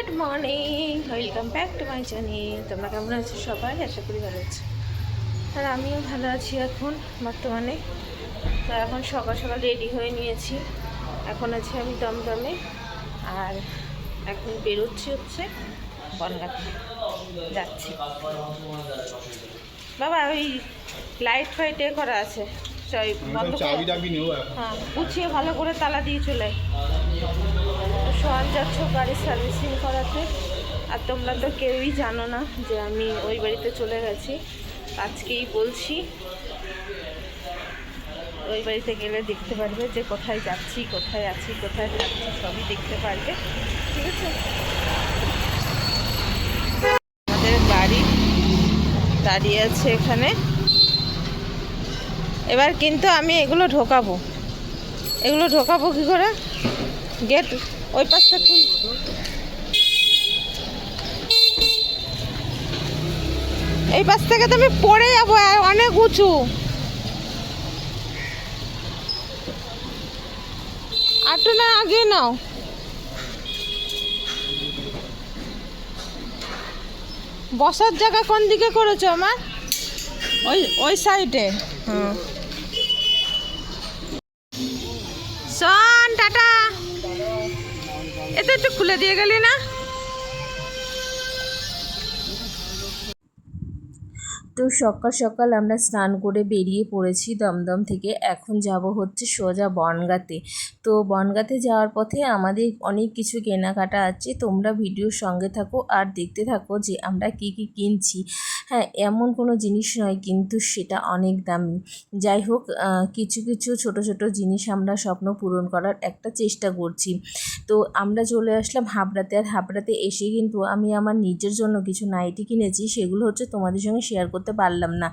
Good morning welcome back to my channel তোমরা কেমন আছো সবাই? আশা করি ভালো আছো। আর আমিও ভালো আছি এখন, বর্তমানে। তো এখন সকাল সকাল রেডি হয়ে নিয়েছি। এখন আছি আমি দমদমে। আর এখন বেরোচ্ছি হচ্ছে বনগাতে। যাচ্ছি। বাবা, ওই লাইট ফাইট করা আছে। হ্যাঁ গুছিয়ে ভালো করে তালা দিয়ে চলে সোহান যাচ্ছ গাড়ি সার্ভিসিং করাতে। আর তোমরা তো কেউই জানো না যে আমি ওই বাড়িতে চলে গেছি। আজকেই বলছি ওই বাড়িতে গেলে দেখতে পারবে যে কোথায় যাচ্ছি কোথায় আছি কোথায় থাকছি সবই দেখতে পারবে। ঠিক আছে? আমাদের গাড়ি দাঁড়িয়ে আছে এখানে। এবার কিন্তু আমি এগুলো ঢোকাবো। এগুলো ঢোকাবো কি করে? গেট ওই পাশটা খুল। এই পাশ থেকে তো আমি পড়ে যাব অনেক উঁচু। আটু না আগে নাও। বসার জায়গা কোন দিকে করেছ আমার? ওই ওই সাইডে হুম এতে একটু খুলে দিয়ে গেলি না? তো সকাল সকাল আমরা স্নান করে বেরিয়ে পড়েছি দমদম থেকে। এখন যাব হচ্ছে সোজা বনগাতে। তো বনগাতে যাওয়ার পথে আমাদের অনেক কিছু কেনাকাটা আছে। তোমরা ভিডিওর সঙ্গে থাকো আর দেখতে থাকো যে আমরা কি কি কিনছি। হ্যাঁ এমন কোনো জিনিস নয় কিন্তু সেটা অনেক দামি। যাই হোক কিছু কিছু ছোট ছোট জিনিস আমরা স্বপ্ন পূরণ করার একটা চেষ্টা করছি। তো আমরা চলে আসলাম হাবড়াতে আর হাবড়াতে এসে কিন্তু আমি আমার নিজের জন্য কিছু নাইটি কিনেছি। সেগুলো হচ্ছে তোমাদের সঙ্গে শেয়ার করতে পারলাম না।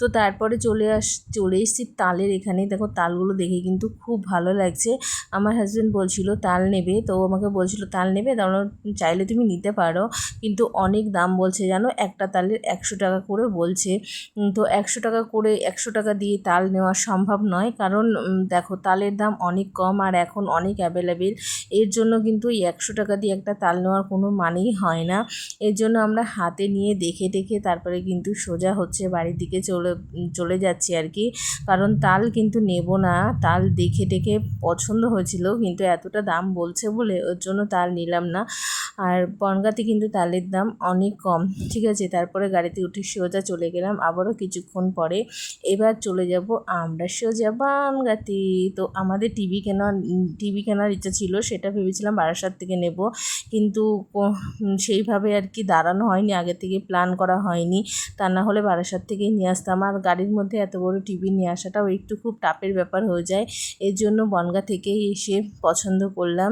তো তারপরে চলে আস, চলে এসেছি তালের এখানে। দেখো তালগুলো দেখে কিন্তু খুব ভালো লাগছে। আমার হাজব্যান্ড বলছিল, তাল নেবে? তো আমাকে বলছিল, তাল নেবে? তাহলে চাইলে তুমি নিতে পারো। কিন্তু অনেক দাম বলছে, জানো? একটা তালের একশো টাকা করে বলছে। তো একশো টাকা করে, একশো টাকা দিয়ে তাল নেওয়া সম্ভব নয়। কারণ দেখো তালের দাম অনেক কম আর এখন অনেক অ্যাভেলেবেল এর জন্য কিন্তু এই একশো টাকা দিয়ে একটা তাল নেওয়ার কোনো মানেই হয় না। এর জন্য আমরা হাতে নিয়ে দেখে দেখে তারপরে কিন্তু সোজা হচ্ছে বাড়ির দিকে চলে চলে যাচ্ছি আর কি। কারণ তাল কিন্তু নেব না। তাল দেখে দেখে পছন্দ হয়েছিল, কিন্তু এতটা দাম বলছে বলে ওর জন্য তাল নিলাম না। আর বনগাতে কিন্তু তালের দাম অনেক কম, ঠিক আছে? তারপরে গাড়িতে উঠে সোজা চলে গেলাম আবারও কিছুক্ষণ পরে। এবার চলে যাব আমরা সোজা বনগাতে। তো আমাদের টিভি কেনার টিভি কেনার ইচ্ছা ছিল, সেটা ভেবেছিলাম বারাসাত থেকে নেব। কিন্তু সেইভাবে আর কি দাঁড়ানো হয়নি, আগে থেকে প্ল্যান করা হয়নি। তা না হলে বারাসাত থেকেই নিয়ে আসতাম। আর গাড়ির মধ্যে এত বড় টিভি নিয়ে আসাটাও একটু খুব টাপের ব্যাপার হয়ে যায়। এর জন্য বনগা থেকেই এসে পছন্দ করলাম।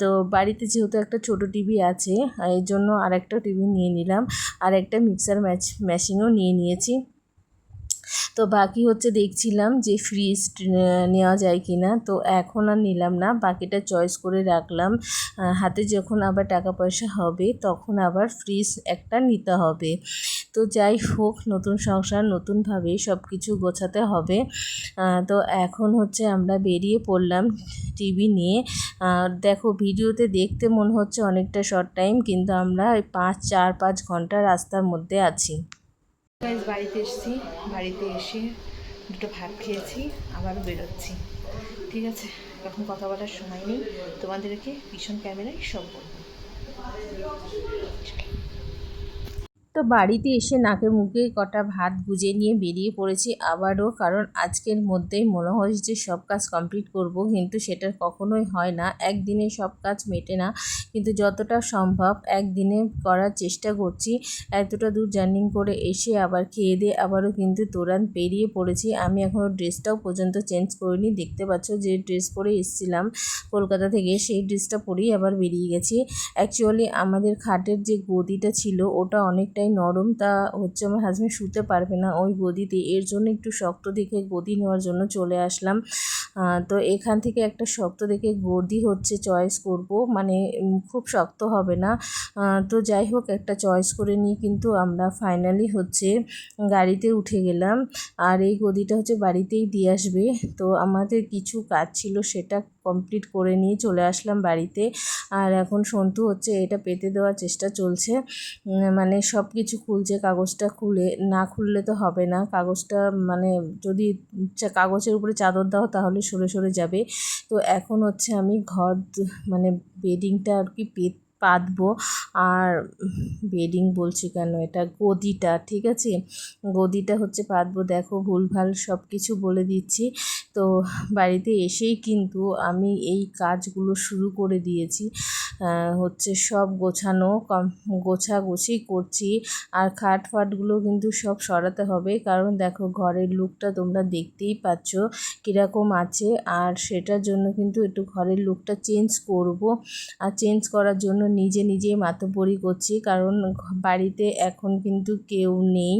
তো বাড়িতে যেহেতু একটা ছোট টিভি আছে, এর জন্য আর একটা টিভি নিয়ে নিলাম। আর একটা মিক্সার ম্যাচ মেশিনও নিয়ে নিয়েছি। তো বাকি হচ্ছে দেখছিলাম যে ফ্রিজ নেওয়া যায় কি না তো এখন আর নিলাম না। বাকিটা চয়েস করে রাখলাম। হাতে যখন আবার টাকা পয়সা হবে, তখন আবার ফ্রিজ একটা নিতে হবে। তো যাই হোক, নতুন সংসার, নতুনভাবে সব কিছু গোছাতে হবে। তো এখন হচ্ছে আমরা বেরিয়ে পড়লাম টিভি নিয়ে। দেখো ভিডিওতে দেখতে মনে হচ্ছে অনেকটা শর্ট টাইম কিন্তু আমরা ওই পাঁচ, চার, পাঁচ ঘণ্টা রাস্তার মধ্যে আছি। গাইজ বাড়িতে এসেছি। বাড়িতে এসে দুটো ভাত খেয়েছি আবারও বেরোচ্ছি। ঠিক আছে, এখন কথা বলার সময় নেই। তোমাদেরকে ভীষণ ক্যামেরায় সব বলব। তো বাড়িতে এসে নাকে মুখে কটা ভাত গুজে নিয়ে বেরিয়ে পড়েছি আবারও, কারণ আজকের মধ্যেই মনে হয় যে সব কাজ কমপ্লিট করব, কিন্তু সেটা কখনোই হয় না। একদিনে সব কাজ মেটে না, কিন্তু যতটা সম্ভব একদিনে করার চেষ্টা করছি। এতটা দূর জার্নি করে এসে আবার খেয়ে দিয়ে আবারও কিন্তু তোরান পেরিয়ে পড়েছি। আমি এখনও ড্রেসটাও পর্যন্ত চেঞ্জ করিনি। দেখতে পাচ্ছ যে ড্রেস পরে এসেছিলাম। কলকাতা থেকে সেই ড্রেসটা পরেই আবার বেরিয়ে গেছি। অ্যাকচুয়ালি আমাদের খাটের যে গদিটা ছিল, ওটা অনেকটাই নরম তা হচ্ছে আমার হাজব্যান্ড শুতে পারবে না ওই গদিতে। এর জন্য একটু শক্ত দেখে গদি নেওয়ার জন্য চলে আসলাম। তো এখান থেকে একটা শক্ত দেখে গদি হচ্ছে চয়েস করব। মানে খুব শক্ত হবে না। তো যাই হোক, একটা চয়েস করে নিয়ে কিন্তু আমরা ফাইনালি হচ্ছে গাড়িতে উঠে গেলাম। আর এই গদিটা হচ্ছে বাড়িতেই দিয়ে আসবে। তো আমাদের কিছু কাজ ছিল সেটা কমপ্লিট করে নিয়ে চলে আসলাম বাড়িতে। আর এখন সন্তু হচ্ছে এটা পেতে দেওয়ার চেষ্টা চলছে। মানে সব কিছু খুলছে, কাগজটা খুলে, না খুললে তো হবে না। কাগজটা মানে যদি কাগজের উপরে চাদর দাও তাহলে সরে সরে যাবে। তো এখন হচ্ছে আমি ঘর মানে বেডিংটা আর কি পেত পাতবো। আর বেডিং বলছি কেন? এটা গদিটা, ঠিক আছে? গদিটা হচ্ছে পাতবো। দেখো, ভুলভাল সব কিছু বলে দিচ্ছি। তো বাড়িতে এসেই কিন্তু আমি এই কাজগুলো শুরু করে দিয়েছি। হচ্ছে সব গোছানো, কম, গোছাগুছি করছি। আর খাট ফাটগুলো কিন্তু সব সরাতে হবে। কারণ দেখো, ঘরের লুকটা তোমরা দেখতেই পাচ্ছ কীরকম আছে। আর সেটার জন্য কিন্তু একটু ঘরের লুকটা চেঞ্জ করব। আর চেঞ্জ করার জন্য নিজে নিজে মাতব্বরি করছি। কারণ বাড়িতে এখন কিন্তু কেউ নেই।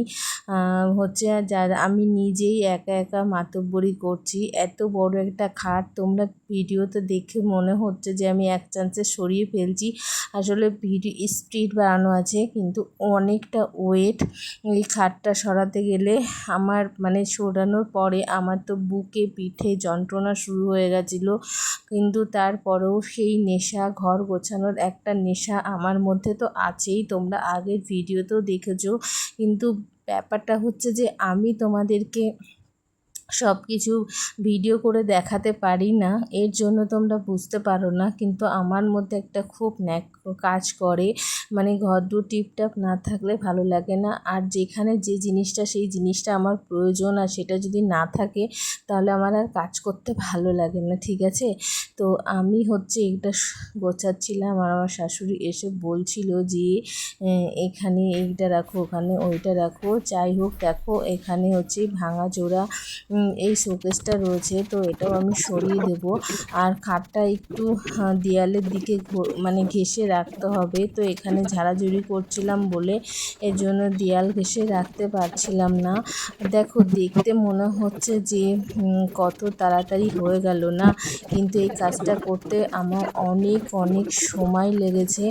হচ্ছে যারা, আমি নিজেই একা একা মাতব্বরি করছি। এত বড় একটা খাট তোমরা ভিডিওতে দেখে মনে হচ্ছে যে আমি এক চান্সে সরিয়ে ফেলছি। আসলে ভিডিও স্পিড বাড়ানো আছে, কিন্তু অনেকটা ওয়েট এই খাটটা সরাতে গেলে আমার মানে সরানোর পরে আমার তো বুকে পিঠে যন্ত্রণা শুরু হয়ে গেছিল। কিন্তু তারপরেও সেই নেশা, ঘর গোছানোর একটা নেশা আমার মধ্যে তো আছেই, তোমরা আগের ভিডিওতেও দেখেছ। কিন্তু ব্যাপারটা হচ্ছে যে আমি তোমাদেরকে সব কিছু ভিডিও করে দেখাতে পারি না, এর জন্য তোমরা বুঝতে পারো না, কিন্তু আমার মধ্যে একটা খুব ন্যাক কাজ করে। মানে ঘর দু টিপটাপ না থাকলে ভালো লাগে না। আর যেখানে যে জিনিসটা, সেই জিনিসটা আমার প্রয়োজন। আর সেটা যদি না থাকে, তাহলে আমার আর কাজ করতে ভালো লাগে না, ঠিক আছে? তো আমি হচ্ছে এটা গোছাচ্ছিলাম। আর আমার শাশুড়ি এসে বলছিল যে এখানে এইটা রাখো, ওখানে ওইটা রাখো। যাই হোক, দেখো, এখানে হচ্ছে ভাঙা জোড়া এই শোকেসটা রয়েছে। তো এটাও আমি সরিয়ে দেব। আর খাটটা একটু দেয়ালের দিকে মানে ঘেঁষে রাখতে হবে। তো এখানে ঝাড়াঝুড়ি করছিলাম বলে এর জন্য দেয়াল ঘেঁষে রাখতে পারছিলাম না। দেখো, দেখতে মনে হচ্ছে যে কত তাড়াতাড়ি হয়ে গেল না? কিন্তু এই কাজটা করতে আমার অনেক অনেক সময় লেগেছে।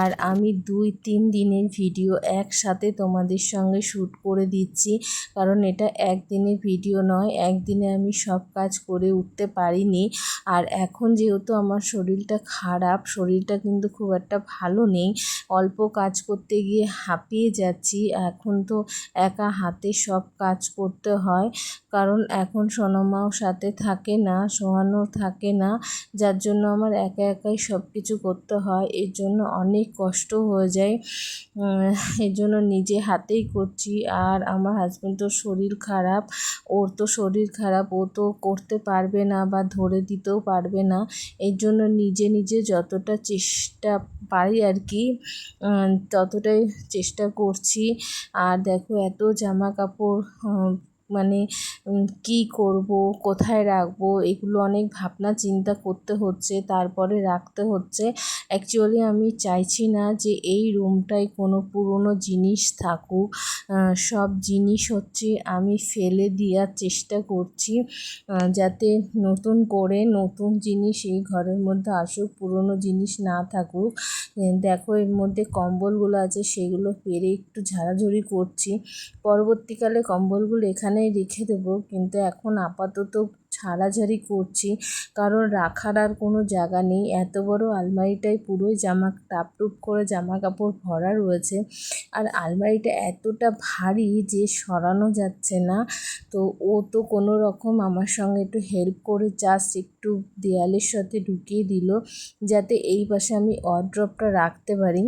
আর আমি দুই, তিন দিনের ভিডিও একসাথে তোমাদের সঙ্গে শ্যুট করে দিচ্ছি। কারণ এটা একদিনের ভিডিও নয়, একদিনে আমি সব কাজ করে উঠতে পারিনি। আর এখন যেহেতু আমার শরীরটা খারাপ, শরীরটা কিন্তু খুব একটা ভালো নেই। অল্প কাজ করতে গিয়ে হাঁপিয়ে যাচ্ছি। এখন তো একা হাতে সব কাজ করতে হয়। কারণ এখন সোনামাও সাথে থাকে না, সোহানও থাকে না। যার জন্য আমার একা একাই সব কিছু করতে হয়। এর জন্য অনেক কষ্ট হয়ে যায়। এর জন্য নিজে হাতেই করছি। আর আমার হাজব্যান্ড তো শরীর খারাপ। ওর তো শরীর খারাপ। ও তো করতে পারবে না বা ধরে দিতেও পারবে না। এর জন্য নিজে নিজে যতটা চেষ্টা পারি আর কি। ততটাই চেষ্টা করছি। আর দেখো এত জামা কাপড় মানে কী করব, কোথায় রাখব, এগুলো অনেক ভাবনা চিন্তা করতে হচ্ছে, তারপরে রাখতে হচ্ছে। অ্যাকচুয়ালি আমি চাইছি না যে এই রুমটায় কোনো পুরনো জিনিস থাকুক। সব জিনিস হচ্ছে আমি ফেলে দেওয়ার চেষ্টা করছি। যাতে নতুন করে নতুন জিনিস এই ঘরের মধ্যে আসুক, পুরনো জিনিস না থাকুক। দেখো এর মধ্যে কম্বলগুলো আছে, সেগুলো পেরে একটু ঝাড়াঝুড়ি করছি। পরবর্তীকালে কম্বলগুলো এখানেই রেখে দেবো। কিন্তু এখন আপাতত ঝাড়াঝাড়ি করছি। কারণ রাখার আর কোনো জায়গা নেই। এত বড় আলমারিটাই পুরোই জামা, টাপটুপ করে জামা কাপড় ভরা রয়েছে। আর আলমারিটা এতটা ভারী যে সরানো যাচ্ছে না। তো ও তো কোনো রকম আমার সঙ্গে একটু হেল্প করে জাস্ট একটু দেয়ালের সাথে ঢুকিয়ে দিল। যাতে এই পাশে আমি অড্রপটা রাখতে পারি।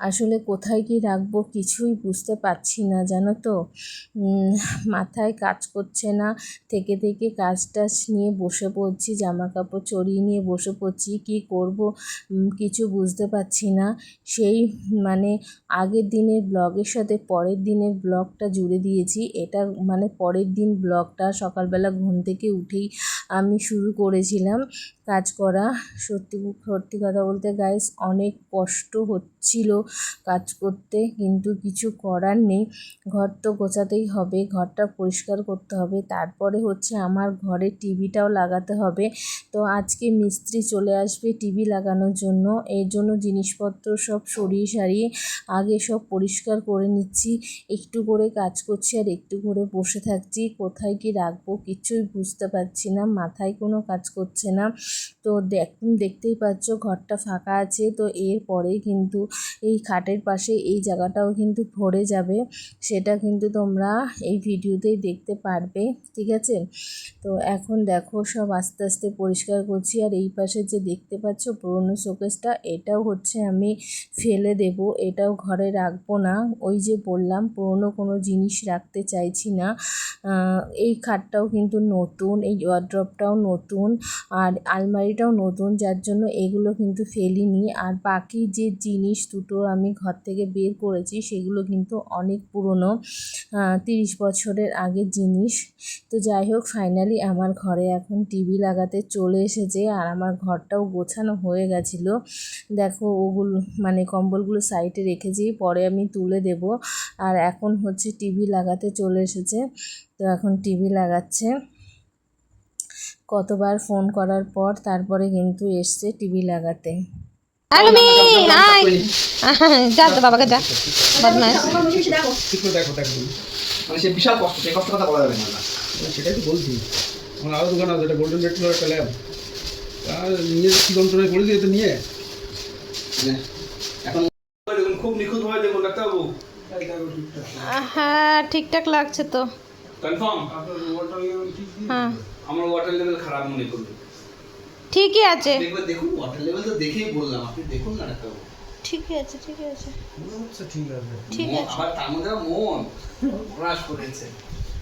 আসলে কোথায় কি রাখব কিছুই বুঝতে পারছি না, জানো তো? মাথায় কাজ করছে না। থেকে থেকে কাজ টাজ নিয়ে বসে পড়ছি জামা কাপড় চড়িয়ে নিয়ে বসে পড়ছি, কি করব? কিছু বুঝতে পারছি না। সেই মানে আগের দিনের ব্লগের সাথে পরের দিনের ব্লগটা জুড়ে দিয়েছি। এটা মানে পরের দিন ব্লগটা সকালবেলা ঘুম থেকে উঠেই আমি শুরু করেছিলাম। কাজ করা সত্যি সত্যি কথা বলতে গাইস অনেক কষ্ট হচ্ছে। হচ্ছিল কাজ করতে, কিন্তু কিছু করার নেই। ঘর তো গোছাতেই হবে, ঘরটা পরিষ্কার করতে হবে। তারপরে হচ্ছে আমার ঘরে টিভিটাও লাগাতে হবে। তো আজকে মিস্ত্রি চলে আসবে টিভি লাগানোর জন্য। এর জন্য জিনিসপত্র সব সরিয়ে সারিয়ে আগে সব পরিষ্কার করে নিচ্ছি। একটু করে কাজ করছি আর একটু করে বসে থাকছি। কোথায় কি রাখব কিছুই বুঝতে পারছি না, মাথায় কোনো কাজ করছে না। তো দেখ, দেখতেই পাচ্ছ ঘরটা ফাঁকা আছে। তো এরপরে কিন্তু এই খাটের পাশে এই জায়গাটাও কিন্তু ভরে যাবে, সেটা কিন্তু তোমরা এই ভিডিওতেই দেখতে পারবে, ঠিক আছে? তো এখন দেখো সব আস্তে আস্তে পরিষ্কার করছি, আর এই পাশে যে দেখতে পাচ্ছ পুরনো শোকেসটা, এটাও হচ্ছে আমি ফেলে দেব, এটাও ঘরে রাখব না, ওই যে বললাম পুরনো কোনো জিনিস রাখতে চাইছি না এই খাটটাও কিন্তু নতুন, এই ওয়ার্ড্রপটাও নতুন, আর আলমারিটাও নতুন, যার জন্য এগুলো কিন্তু ফেলিনি, আর বাকি যে জিনিস দুটো আমি ঘর থেকে বের করেছি, সেগুলো কিন্তু অনেক পুরনো তিরিশ বছরের আগের জিনিস। তো যাই হোক ফাইনালি আমার ঘরে এখন টিভি লাগাতে চলে এসেছে আর আমার ঘরটাও গোছানো হয়ে গেছিল। দেখো, ওগুলো মানে কম্বলগুলো সাইডে রেখেছি, পরে আমি তুলে দেব। আর এখন হচ্ছে টিভি লাগাতে চলে এসেছে, তো এখন টিভি লাগাচ্ছে। কতবার ফোন করার পর তারপরে কিন্তু এসছে টিভি লাগাতে। আলমি আয় যা তো বাবাকে যা। বদমাস একটু দেখো দেখো। মানে সে বিশাল কষ্ট সেই কষ্ট কথা বলা যাবে না। সেটাই তো বলছি। আমার আরও দোকান আছে এটা গোল্ডেন রেড একটা ল্যাব আর নিয়ে কী যন্ত্রণায় করে দিয়ে তো নিয়ে? মানে এখন খুব নিখুঁত ভাবে দেখুন ডাক্তারবাবু হ্যাঁ ঠিকঠাক। লাগছে তো। কনফার্ম হ্যাঁ। আমার ওয়াটার লেভেল খারাপ মনে করল ঠিকই আছে। দেখুন ওয়াটার লেভেল তো দেখেই বললাম আপনি দেখুন না ঠিকই আছে ঠিকই আছে। ঠিক আছে। ঠিক আছে। আবার তার মধ্যে আবার মন। হ্রাস করেছে।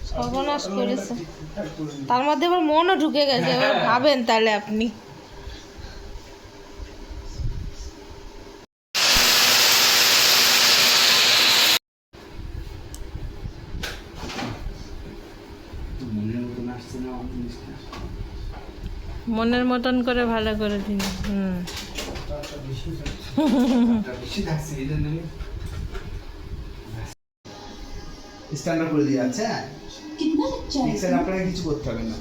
সর্বনাশ করেছে। তার মধ্যে আবার মনও ঢুকে গেছে এবার ভাবেন তাহলে আপনি। মনের মতন আসছে না। মনের মতন করে ভালো করে দিন। হুম। একটা বেশি থাকছে এই জন্য স্ট্যান্ডার্ড করে দিয়ে যাচ্ছে হ্যাঁ পিক্সেল আপনাকে কিছু করতে হবে না।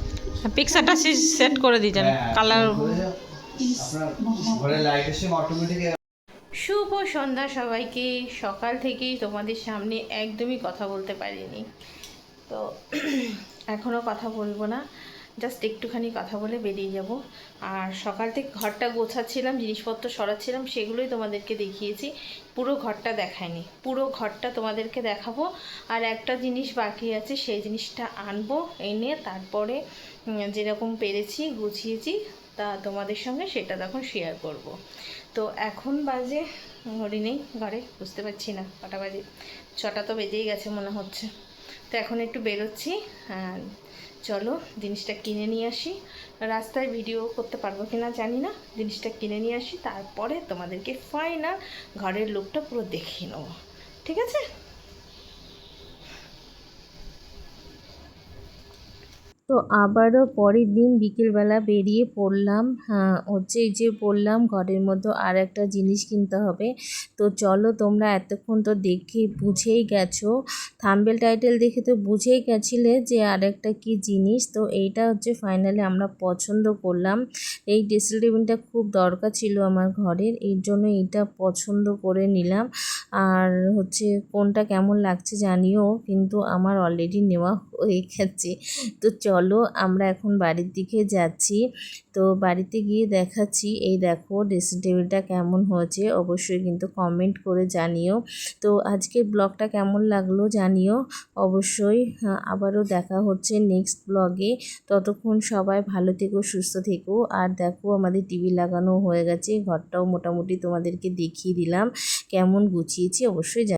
পিকচারটা সেট করে হ্যাঁ, কালার। ঘরে অটোমেটিক শুভ সন্ধ্যা সবাইকে। সকাল থেকেই তোমাদের সামনে একদমই কথা বলতে পারিনি। তো এখনও কথা বলব না। জাস্ট একটুখানি কথা বলে বেরিয়ে যাব। আর সকাল থেকে ঘরটা গোছাচ্ছিলাম, জিনিসপত্র সরাচ্ছিলাম, সেগুলোই তোমাদেরকে দেখিয়েছি। পুরো ঘরটা দেখায়নি। পুরো ঘরটা তোমাদেরকে দেখাবো। আর একটা জিনিস বাকি আছে, সেই জিনিসটা আনব, এনে তারপরে যেরকম পেরেছি, গুছিয়েছি, তা তোমাদের সঙ্গে সেটা তখন শেয়ার করব। তো এখন বাজে, ঘড়ি নেই ঘরে, বুঝতে পারছি না, কটা বাজে? ছটা তো বেজেই গেছে মনে হচ্ছে। তো এখন একটু বেরোচ্ছি চলো জিনিসটা কিনে নিয়ে আসি। রাস্তায় ভিডিও করতে পারব কি না জানি না। জিনিসটা কিনে নিয়ে আসি, তারপরে তোমাদেরকে ফাইনাল ঘরের লোকটা পুরো দেখিয়ে নেব। ঠিক আছে? তো আবারও পরের দিন বিকেলবেলা বেরিয়ে পড়লাম। হ্যাঁ হচ্ছে এই যে বললাম, ঘরের মধ্যে আর একটা জিনিস কিনতে হবে। তো চলো তোমরা এতক্ষণ তো দেখে বুঝেই গেছো। থাম্বেল টাইটেল দেখে তো বুঝেই গেছিলে যে আর একটা কী জিনিস। তো এইটা হচ্ছে ফাইনালি আমরা পছন্দ করলাম। এই ড্রেসিং টেবিলটা খুব দরকার ছিল আমার ঘরের, এর জন্য এইটা পছন্দ করে নিলাম। আর হচ্ছে কোনটা কেমন লাগছে জানিও, কিন্তু আমার অলরেডি নেওয়া হয়ে গেছে। তো চলো আমরা এখন বাড়ির দিকে যাচ্ছি। তো বাড়িতে গিয়ে দেখাচ্ছি এই দেখো ড্রেসিং টেবিলটা কেমন হয়েছে। অবশ্যই কিন্তু কমেন্ট করে জানিও। তো আজকের ব্লগটা কেমন লাগল জানিও। অবশ্যই হ্যাঁ, আবারও দেখা হচ্ছে নেক্সট ব্লগে ততক্ষণ সবাই ভালো থেকো সুস্থ থেকো। আর দেখো আমাদের টিভি লাগানো হয়ে গেছে ঘরটাও মোটামুটি তোমাদেরকে দেখিয়ে দিলাম। কেমন গুছিয়েছি অবশ্যই